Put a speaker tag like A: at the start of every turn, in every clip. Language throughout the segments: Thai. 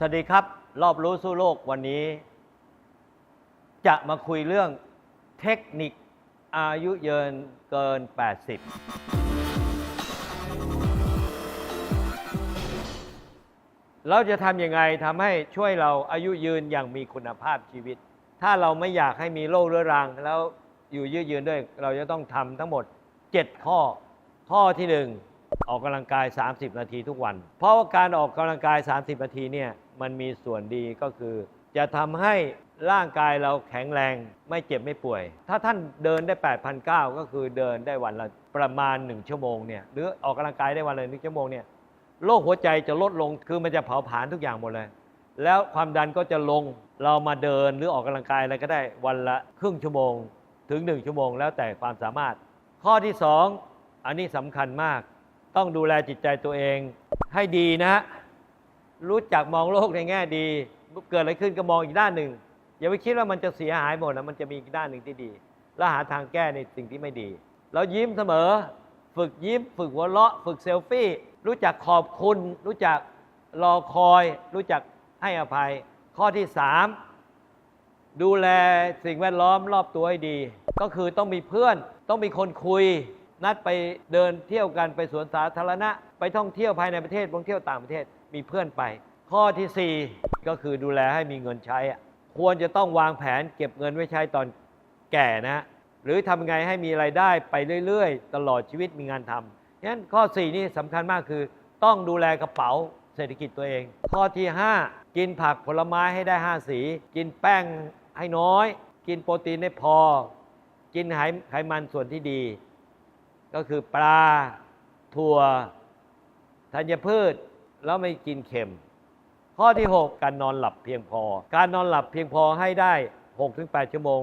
A: สวัสดีครับ รอบรู้สู้โลกวันนี้ จะมาคุยเรื่องเทคนิคอายุยืนเกิน 80 เราจะทำยังไงทำให้ช่วยเราอายุยืนอย่างมีคุณภาพชีวิต ถ้าเราไม่อยากให้มีโรคเรื้อรัง แล้วอยู่ยืดยืนด้วย เราจะต้องทำทั้งหมด 7 ข้อ ข้อที่ 1ออกกำลังกาย 30 นาทีทุกวัน เพราะว่าการออกกำลังกาย 30 นาทีเนี่ย มันมีส่วนดีก็คือ จะทำให้ร่างกายเราแข็งแรงไม่เจ็บไม่ป่วย ถ้าท่านเดินได้8,900ก็คือเดินได้วันละประมาณ 1 ชั่วโมงเนี่ยหรือออกกำลังกายได้วันละหนึ่งชั่วโมงเนี่ยโรคหัวใจจะลดลงคือมันจะเผาผลาญทุกอย่างหมดเลย แล้วความดันก็จะลงเรามาเดินหรือออกกำลังกายอะไรก็ได้วันละครึ่งชั่วโมง ถึง 1 ชั่วโมง แล้วแต่ความสามารถ ข้อที่ 2 อันนี้สำคัญมาก ต้องดูแลจิตใจตัวเองให้ดีนะฮะ รู้จักมองโลกในแง่ดี เกิดอะไรขึ้นก็มองอีกด้านหนึ่ง อย่าไปคิดว่ามันจะเสียหายหมดนะมันจะมีอีกด้านหนึ่งที่ดี แล้วหาทางแก้ในสิ่งที่ไม่ดี เรายิ้มเสมอ ฝึกยิ้ม ฝึกหัวเราะ ฝึกเซลฟี่ รู้จักขอบคุณ รู้จักรอคอย รู้จักให้อภัย ข้อที่สามดูแลสิ่งแวดล้อมรอบตัวให้ดี ก็คือต้องมีเพื่อน ต้องมีคนคุย นัดไปเดินเที่ยวกันไปสวนสาธารณะ ไปท่องเที่ยวภายในประเทศท่องเที่ยวต่างประเทศมีเพื่อนไป ข้อที่สี่ก็คือดูแลให้มีเงินใช้ควรจะต้องวางแผนเก็บเงินไว้ใช้ตอนแก่นะหรือทำไงให้มีไรายได้ไปเรื่อย ๆ ตลอดชีวิตมีงานทำฉะนั้นข้อ 4 นี่สำคัญมากคือ ต้องดูแลกระเป๋าเศรษฐกิจตัวเอง ข้อที่ 5 กินผักผลไม้ให้ได้ 5 สี กินแป้งให้น้อย กินโปรตีนให้พอ กินไขมันส่วนที่ดี ก็คือปลาถั่วธัญพืชแล้วไม่กินเค็ม ข้อที่ 6 การนอนหลับเพียงพอ การนอนหลับเพียงพอให้ได้ 6-8 ชั่วโมง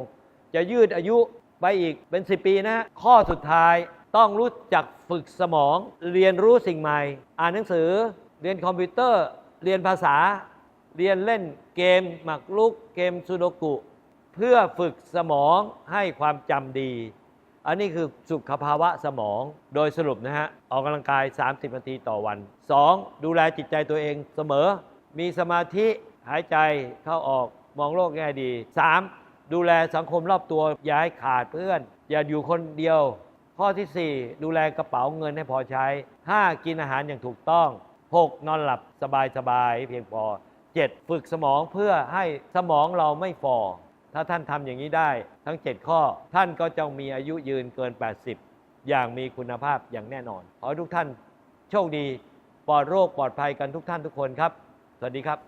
A: จะยืดอายุไปอีกเป็น 10 ปีนะฮะข้อสุดท้ายต้องรู้จักฝึกสมอง เรียนรู้สิ่งใหม่ อ่านหนังสือ เรียนคอมพิวเตอร์ เรียนภาษา เรียนเล่นเกมหมากรุกเกมซูโดกุ เพื่อฝึกสมองให้ความจำดี อันนี้คือสุขภาวะสมองโดยสรุปนะฮะ ออกกำลังกาย 30 นาทีต่อวัน 2. ดูแลจิตใจตัวเองเสมอ มีสมาธิหายใจเข้าออกมองโลกแง่ดี 3. ดูแลสังคมรอบตัว อย่าให้ขาดเพื่อน อย่าอยู่คนเดียว ข้อทีสี่4 ดูแลกระเป๋าเงินให้พอใช้ 5. กินอาหารอย่างถูกต้อง 6. นอนหลับสบายสบายๆเพียงพอ 7. ฝึกสมองเพื่อให้สมองเราไม่ฟอ ถ้าท่านทำอย่างนี้ได้ทั้ง 7 ข้อ ท่านก็จะมีอายุยืนเกิน 80 อย่างมีคุณภาพอย่างแน่นอน ขอให้ทุกท่านโชคดีปลอดโรคปลอดภัยกันทุกท่านทุกคนครับ สวัสดีครับ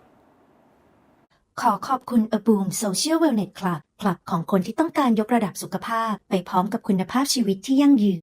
B: ขอขอบคุณ A Boom Social Wellness Club คลับของคนที่ต้องการยกระดับสุขภาพ ไปพร้อมกับคุณภาพชีวิตที่ยั่งยืน